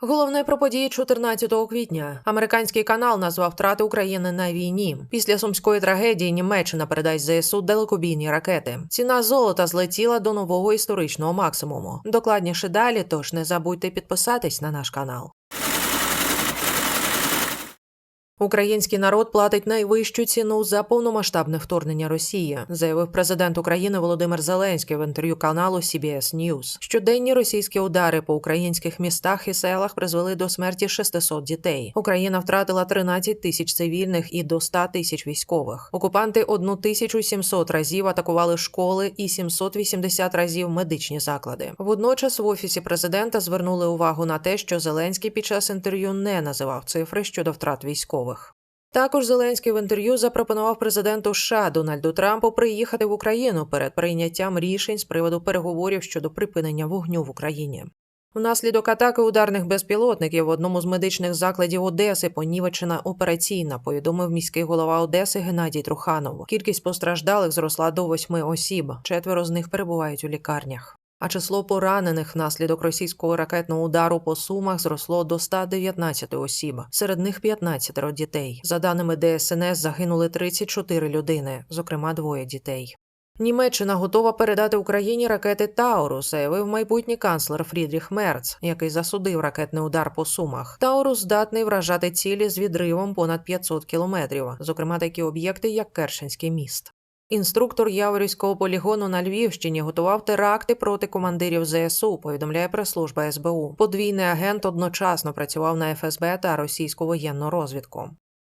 Головне про події 14 квітня. Американський канал назвав втрати України на війні. Після сумської трагедії Німеччина передасть ЗСУ далекобійні ракети. Ціна золота злетіла до нового історичного максимуму. Докладніше далі, тож не забудьте підписатись на наш канал. Український народ платить найвищу ціну за повномасштабне вторгнення Росії, заявив президент України Володимир Зеленський в інтерв'ю каналу CBS News. Щоденні російські удари по українських містах і селах призвели до смерті 600 дітей. Україна втратила 13 тисяч цивільних і до 100 тисяч військових. Окупанти 1700 разів атакували школи і 780 разів медичні заклади. Водночас в офісі президента звернули увагу на те, що Зеленський під час інтерв'ю не називав цифри щодо втрат військових. Також Зеленський в інтерв'ю запропонував президенту США Дональду Трампу приїхати в Україну перед прийняттям рішень з приводу переговорів щодо припинення вогню в Україні. Внаслідок атаки ударних безпілотників в одному з медичних закладів Одеси понівечена операційна, повідомив міський голова Одеси Геннадій Труханов. Кількість постраждалих зросла до восьми осіб. Четверо з них перебувають у лікарнях. А число поранених внаслідок російського ракетного удару по сумах зросло до 119 осіб. Серед них 15 дітей. За даними ДСНС, загинули 34 людини, зокрема двоє дітей. Німеччина готова передати Україні ракети Таурус, заявив майбутній канцлер Фрідріх Мерц, який засудив ракетний удар по сумах. Таурус здатний вражати цілі з відривом понад 500 кілометрів, зокрема такі об'єкти, як Кершенський міст. Інструктор Яворівського полігону на Львівщині готував теракти проти командирів ЗСУ. Повідомляє прес-служба СБУ. Подвійний агент одночасно працював на ФСБ та російську воєнну розвідку.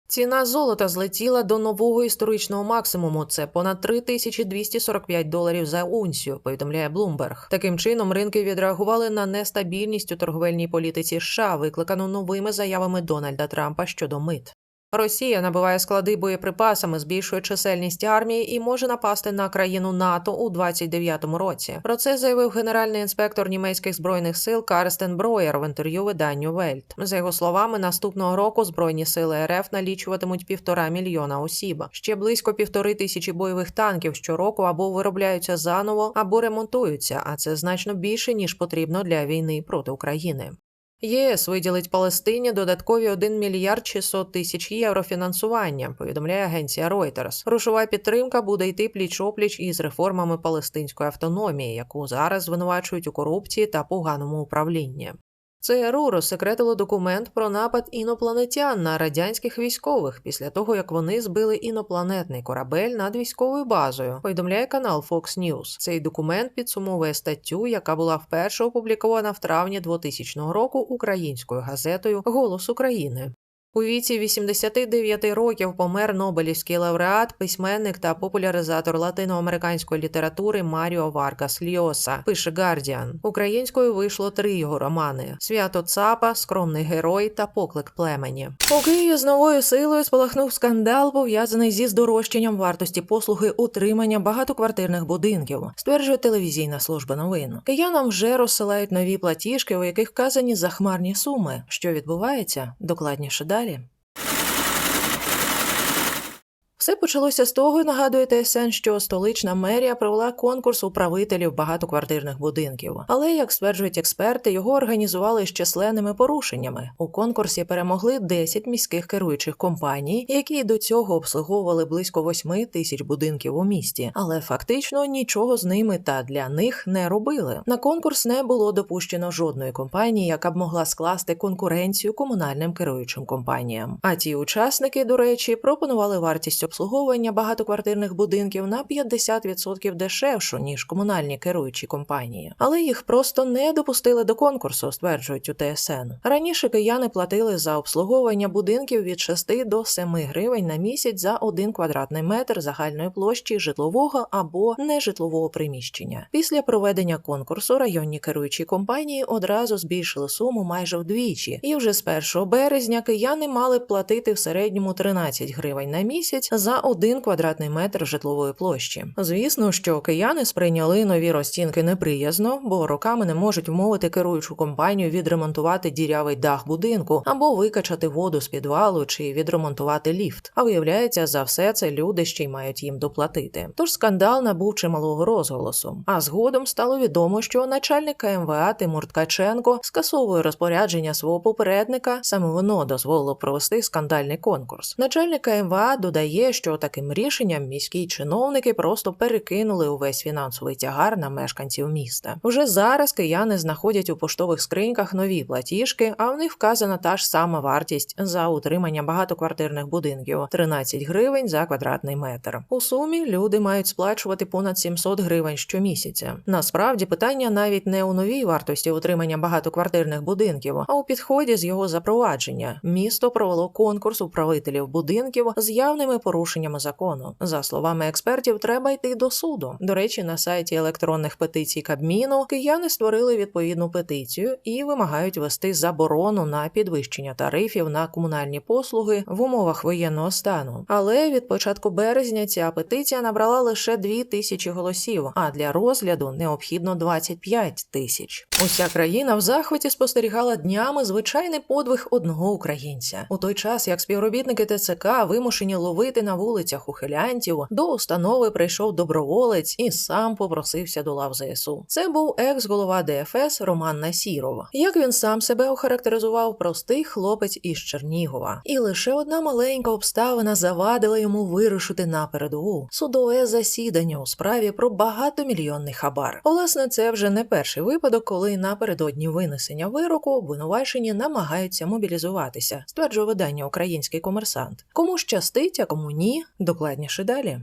Ціна золота злетіла до нового історичного максимуму. Це понад 3245 доларів за унцію. Повідомляє Bloomberg. Таким чином ринки відреагували на нестабільність у торговельній політиці США, викликану новими заявами Дональда Трампа щодо мит. Росія набиває склади боєприпасами, збільшує чисельність армії і може напасти на країну НАТО у 29-му році. Про це заявив генеральний інспектор німецьких збройних сил Карстен Броєр в інтерв'ю виданню Вельт. За його словами, наступного року збройні сили РФ налічуватимуть півтора мільйона осіб. Ще близько півтори тисячі бойових танків щороку або виробляються заново, або ремонтуються. А це значно більше ніж потрібно для війни проти України. ЄС виділить Палестині додаткові 1 мільярд 600 тисяч євро фінансування. Повідомляє агенція Reuters. Грошова підтримка буде йти пліч-опліч із реформами палестинської автономії, яку зараз звинувачують у корупції та поганому управлінні. ЦРУ розсекретило документ про напад інопланетян на радянських військових після того, як вони збили інопланетний корабель над військовою базою. Повідомляє канал Fox News. Цей документ підсумовує статтю, яка була вперше опублікована в травні 2000 року українською газетою Голос України. У віці 89 років помер Нобелівський лауреат, письменник та популяризатор латиноамериканської літератури Маріо Варгас Льоса. Пише Гардіан. Українською вийшло три його романи: Свято Цапа, Скромний герой та Поклик племені. У Києві з новою силою спалахнув скандал, пов'язаний зі здорожчанням вартості послуги утримання багатоквартирних будинків. Стверджує телевізійна служба новин. Киянам вже розсилають нові платіжки, у яких вказані захмарні суми. Що відбувається? Докладніше далі далі. Все почалося з того, нагадує ТСН, що столична мерія провела конкурс управителів багатоквартирних будинків. Але, як стверджують експерти, його організували з численними порушеннями. У конкурсі перемогли 10 міських керуючих компаній, які до цього обслуговували близько 8 тисяч будинків у місті, але фактично нічого з ними та для них не робили. На конкурс не було допущено жодної компанії, яка б могла скласти конкуренцію комунальним керуючим компаніям. А ті учасники, до речі, пропонували вартість обслуговування багатоквартирних будинків на 50% дешевшу, ніж комунальні керуючі компанії. Але їх просто не допустили до конкурсу, стверджують у ТСН. Раніше кияни платили за обслуговування будинків від 6 до 7 гривень на місяць за 1 квадратний метр загальної площі житлового або нежитлового приміщення. Після проведення конкурсу районні керуючі компанії одразу збільшили суму майже вдвічі, і вже з 1 березня кияни мали платити в середньому 13 гривень на місяць за один квадратний метр житлової площі. Звісно, що кияни сприйняли нові розцінки неприязно, бо роками не можуть вмовити керуючу компанію відремонтувати дірявий дах будинку або викачати воду з підвалу чи відремонтувати ліфт. А виявляється, за все це люди ще й мають їм доплатити. Тож скандал набув чималого розголосу. А згодом стало відомо, що начальник КМВА Тимур Ткаченко скасовує розпорядження свого попередника. Саме воно дозволило провести скандальний конкурс. Начальник КМВА додає, що таким рішенням міські чиновники просто перекинули увесь фінансовий тягар на мешканців міста. Уже зараз кияни знаходять у поштових скриньках нові платіжки, а в них вказана та ж сама вартість за утримання багатоквартирних будинків 13 гривень за квадратний метр. У сумі люди мають сплачувати понад 700 гривень щомісяця. Насправді питання навіть не у новій вартості утримання багатоквартирних будинків, а у підході з його запровадження. Місто провело конкурс управителів будинків з явними порушеннями закону. За словами експертів, треба йти до суду. До речі, на сайті електронних петицій Кабміну кияни створили відповідну петицію і вимагають вести заборону на підвищення тарифів на комунальні послуги в умовах воєнного стану. Але від початку березня ця петиція набрала лише 2 тисячі голосів, а для розгляду необхідно 25 тисяч. Уся країна в захваті спостерігала днями звичайний подвиг одного українця. У той час, як співробітники ТЦК вимушені ловити на вулицях ухилянтів, до установи прийшов доброволець і сам попросився до лав ЗСУ. Це був екс-голова ДФС Роман Насіров. Як він сам себе охарактеризував, простий хлопець із Чернігова. І лише одна маленька обставина завадила йому вирушити на передову судове засідання у справі про багатомільйонний хабар. Власне, це вже не перший випадок, коли напередодні винесення вироку обвинувачені намагаються мобілізуватися, стверджує видання Український комерсант. Кому щастить, а кому ні, докладніше далі.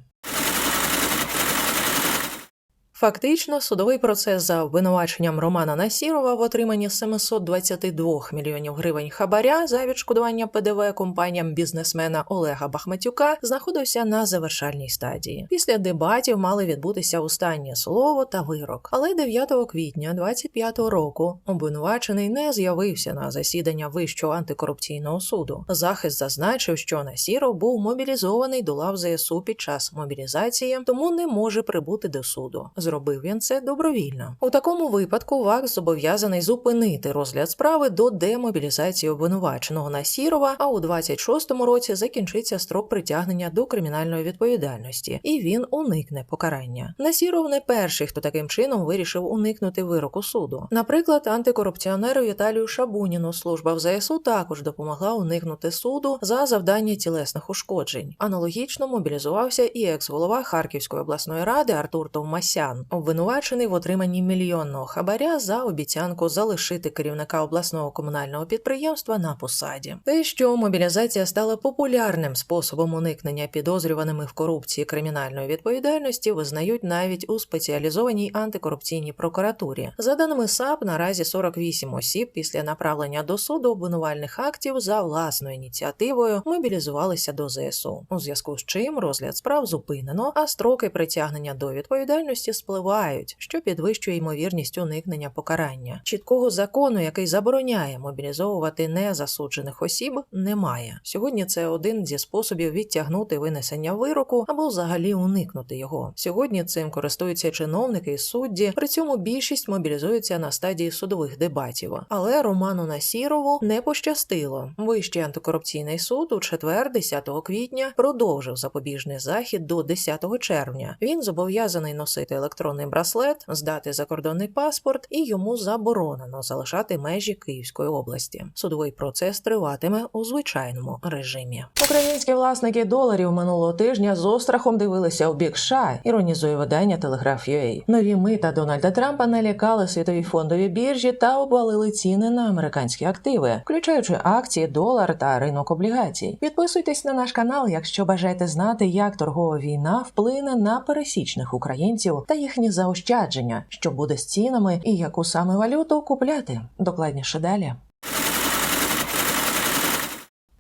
Фактично, судовий процес за обвинуваченням Романа Насірова в отриманні 722 мільйонів гривень хабаря за відшкодування ПДВ компаніям бізнесмена Олега Бахматюка знаходився на завершальній стадії. Після дебатів мали відбутися останнє слово та вирок. Але 9 квітня 25-го року обвинувачений не з'явився на засідання Вищого антикорупційного суду. Захист зазначив, що Насіров був мобілізований до лав ЗСУ під час мобілізації, тому не може прибути до суду. Зробив він це добровільно. У такому випадку ВАКС зобов'язаний зупинити розгляд справи до демобілізації обвинуваченого Насірова, а у 26-му році закінчиться строк притягнення до кримінальної відповідальності, і він уникне покарання. Насіров не перший, хто таким чином вирішив уникнути вироку суду. Наприклад, антикорупціонеру Віталію Шабуніну служба в ЗСУ також допомогла уникнути суду за завдання тілесних ушкоджень. Аналогічно мобілізувався і екс-голова Харківської обласної ради Артур Товмасян, обвинувачений в отриманні мільйонного хабаря за обіцянку залишити керівника обласного комунального підприємства на посаді. Те, що мобілізація стала популярним способом уникнення підозрюваними в корупції кримінальної відповідальності, визнають навіть у спеціалізованій антикорупційній прокуратурі. За даними САП, наразі 48 осіб після направлення до суду обвинувальних актів за власною ініціативою мобілізувалися до ЗСУ. У зв'язку з чим розгляд справ зупинено, а строки притягнення до відповідальності спливають, що підвищує ймовірність уникнення покарання. Чіткого закону, який забороняє мобілізовувати незасуджених осіб, немає. Сьогодні це один зі способів відтягнути винесення вироку або взагалі уникнути його. Сьогодні цим користуються чиновники і судді. При цьому більшість мобілізується на стадії судових дебатів. Але Роману Насірову не пощастило. Вищий антикорупційний суд у четвер, 10 квітня, продовжив запобіжний захід до 10 червня. Він зобов'язаний носити електронний браслет, здати закордонний паспорт, і йому заборонено залишати межі Київської області. Судовий процес триватиме у звичайному режимі. Українські власники доларів минулого тижня з острахом дивилися у бік США, іронізує видання Telegraph.ua. Нові мита Дональда Трампа налякали світові фондові біржі та обвалили ціни на американські активи, включаючи акції, долар та ринок облігацій. Підписуйтесь на наш канал, якщо бажаєте знати, як торгова війна вплине на пересічних українців та їхні заощадження, що буде з цінами і яку саме валюту купляти. Докладніше далі.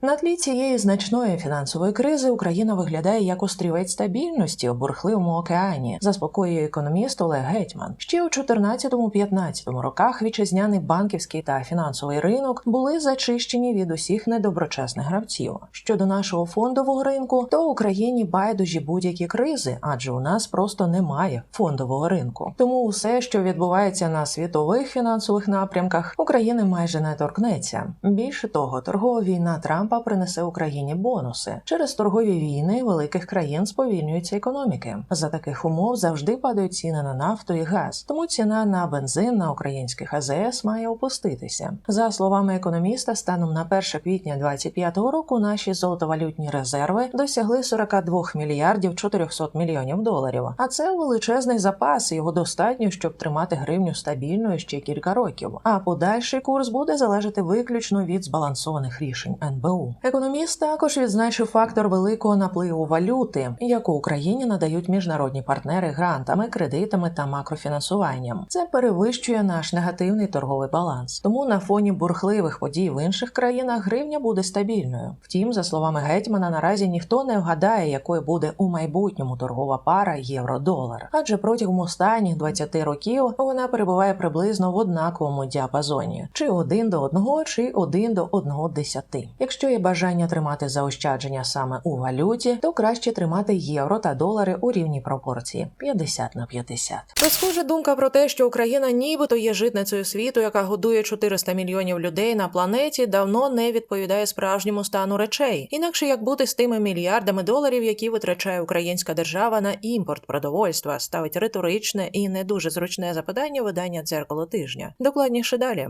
На тлі цієї значної фінансової кризи Україна виглядає як острівець стабільності у бурхливому океані, заспокоює економіст Олег Гетьман. Ще у 14-15 роках вітчизняний банківський та фінансовий ринок були зачищені від усіх недоброчесних гравців. Щодо нашого фондового ринку, то Україні байдужі будь-які кризи, адже у нас просто немає фондового ринку. Тому усе, що відбувається на світових фінансових напрямках, України майже не торкнеться. Більше того, торгова війна Трампа принесе Україні бонуси. Через торгові війни великих країн сповільнюються економіки. За таких умов завжди падають ціни на нафту і газ. Тому ціна на бензин на українських АЗС має опуститися. За словами економіста, станом на 1 квітня 2025 року наші золотовалютні резерви досягли 42 мільярдів 400 мільйонів доларів. А це величезний запас. Його достатньо, щоб тримати гривню стабільною ще кілька років. А подальший курс буде залежати виключно від збалансованих рішень НБУ. Економіст також відзначив фактор великого напливу валюти, яку Україні надають міжнародні партнери грантами, кредитами та макрофінансуванням. Це перевищує наш негативний торговий баланс. Тому на фоні бурхливих подій в інших країнах гривня буде стабільною. Втім, за словами гетьмана, наразі ніхто не вгадає, якою буде у майбутньому торгова пара євро-долар. Адже протягом останніх 20 років вона перебуває приблизно в однаковому діапазоні: чи один до одного, чи один до одного десяти. Якщо є бажання тримати заощадження саме у валюті, то краще тримати євро та долари у рівній пропорції 50 на 50. Та схожа думка про те, що Україна нібито є житницею світу, яка годує 400 мільйонів людей на планеті, давно не відповідає справжньому стану речей. Інакше як бути з тими мільярдами доларів, які витрачає українська держава на імпорт продовольства, ставить риторичне і не дуже зручне запитання видання дзеркало тижня. Докладніше далі.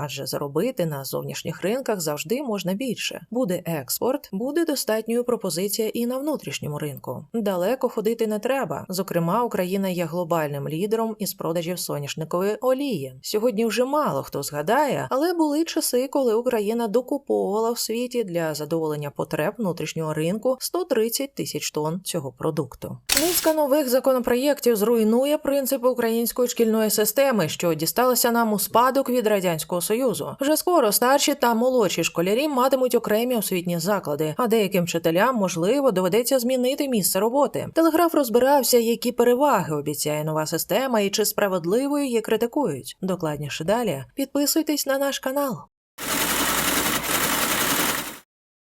адже заробити на зовнішніх ринках завжди можна більше. Буде експорт, буде достатньою пропозиція і на внутрішньому ринку. Далеко ходити не треба. Зокрема, Україна є глобальним лідером із продажів соняшникової олії. Сьогодні вже мало хто згадає, але були часи, коли Україна докуповувала в світі для задоволення потреб внутрішнього ринку 130 тисяч тонн цього продукту. Низка нових законопроєктів зруйнує принципи української шкільної системи, що дісталися нам у спадок від радянського Союзу. Вже скоро старші та молодші школярі матимуть окремі освітні заклади, а деяким вчителям можливо доведеться змінити місце роботи. Телеграф розбирався, які переваги обіцяє нова система і чи справедливо її критикують. Докладніше далі підписуйтесь на наш канал.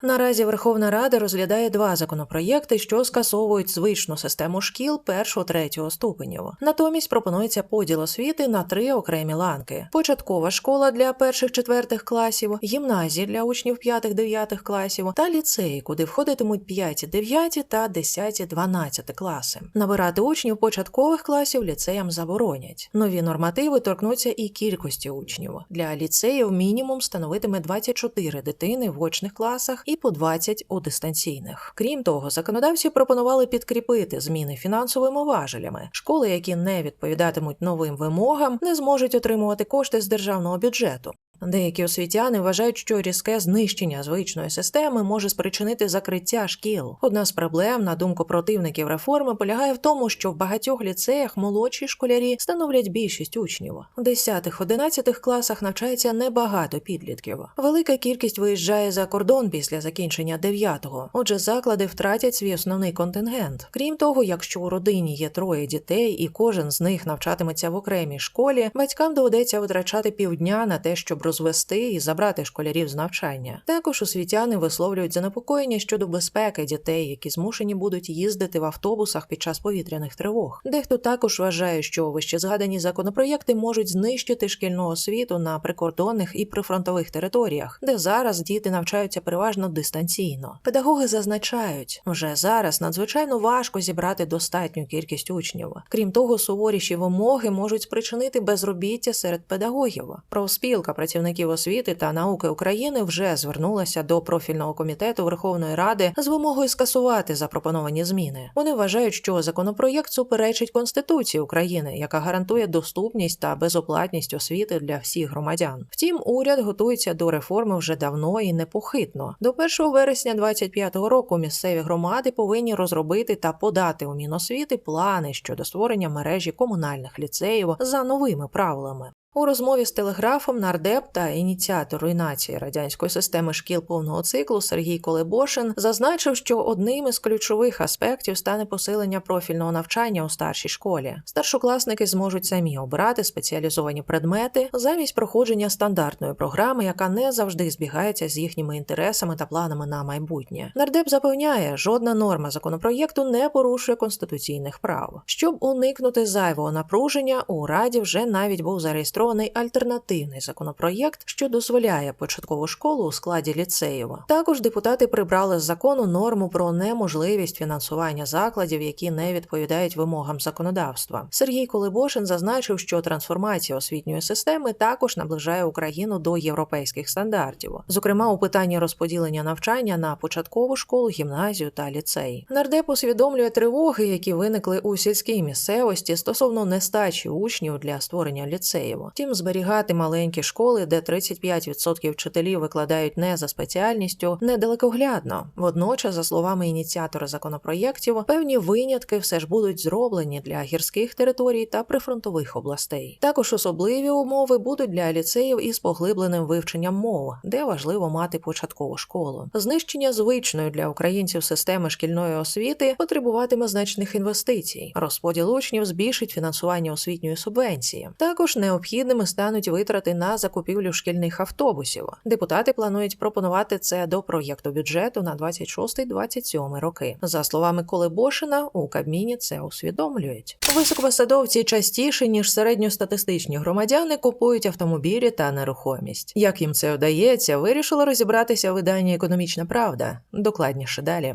Наразі Верховна Рада розглядає два законопроєкти, що скасовують звичну систему шкіл першого-третього ступенів. Натомість пропонується поділ освіти на три окремі ланки: початкова школа для перших-четвертих класів, гімназії для учнів п'ятих-дев'ятих класів та ліцеї, куди входитимуть 5, 9 та 10, 12 класи. Набирати учнів початкових класів ліцеям заборонять. Нові нормативи торкнуться і кількості учнів. Для ліцеїв мінімум становитиме 24 дитини в очних класах і по 20 у дистанційних. Крім того, законодавці пропонували підкріпити зміни фінансовими важелями. Школи, які не відповідатимуть новим вимогам, не зможуть отримувати кошти з державного бюджету. Деякі освітяни вважають, що різке знищення звичної системи може спричинити закриття шкіл. Одна з проблем, на думку противників реформи, полягає в тому, що в багатьох ліцеях молодші школярі становлять більшість учнів. У 10-11 класах навчається небагато підлітків. Велика кількість виїжджає за кордон після закінчення 9-го. Отже, заклади втратять свій основний контингент. Крім того, якщо у родині є троє дітей і кожен з них навчатиметься в окремій школі, батькам доведеться витрачати півдня на те, щоб розвести і забрати школярів з навчання. Також освітяни висловлюють занепокоєння щодо безпеки дітей, які змушені будуть їздити в автобусах під час повітряних тривог. Дехто також вважає, що вище згадані законопроєкти можуть знищити шкільну освіту на прикордонних і прифронтових територіях, де зараз діти навчаються переважно дистанційно. Педагоги зазначають, вже зараз надзвичайно важко зібрати достатню кількість учнів. Крім того, суворіші вимоги можуть спричинити безробіття серед педагогів. Профспілка працівників освіти та науки України вже звернулася до профільного комітету Верховної Ради з вимогою скасувати запропоновані зміни. Вони вважають, що законопроєкт суперечить Конституції України, яка гарантує доступність та безоплатність освіти для всіх громадян. Втім, уряд готується до реформи вже давно і непохитно. До 1 вересня 2025 року місцеві громади повинні розробити та подати у Міносвіти плани щодо створення мережі комунальних ліцеїв за новими правилами. У розмові з телеграфом нардеп та ініціатор руйнації радянської системи шкіл повного циклу Сергій Колебошин зазначив, що одним із ключових аспектів стане посилення профільного навчання у старшій школі. Старшокласники зможуть самі обирати спеціалізовані предмети замість проходження стандартної програми, яка не завжди збігається з їхніми інтересами та планами на майбутнє. Нардеп запевняє, жодна норма законопроєкту не порушує конституційних прав. Щоб уникнути зайвого напруження, у раді вже навіть був зареєстрований зареєстрований альтернативний законопроєкт, що дозволяє початкову школу у складі ліцеїв. Також депутати прибрали з закону норму про неможливість фінансування закладів, які не відповідають вимогам законодавства. Сергій Колебошин зазначив, що трансформація освітньої системи також наближає Україну до європейських стандартів, зокрема у питанні розподілення навчання на початкову школу, гімназію та ліцей. Нардеп усвідомлює тривоги, які виникли у сільській місцевості стосовно нестачі учнів для створення ліцеїв. Втім, зберігати маленькі школи, де 35% вчителів викладають не за спеціальністю, недалекоглядно. Водночас, за словами ініціатора законопроєктів, певні винятки все ж будуть зроблені для гірських територій та прифронтових областей. Також особливі умови будуть для ліцеїв із поглибленим вивченням мов, де важливо мати початкову школу. Знищення звичної для українців системи шкільної освіти потребуватиме значних інвестицій. Розподіл учнів збільшить фінансування освітньої субвенції. Також необхідно необхідними стануть витрати на закупівлю шкільних автобусів. Депутати планують пропонувати це до проєкту бюджету на 26-27 роки. За словами Колебошина, у Кабміні це усвідомлюють. Високопосадовці частіше ніж середньостатистичні громадяни купують автомобілі та нерухомість. Як їм це вдається, вирішило розібратися видання Економічна Правда. Докладніше далі.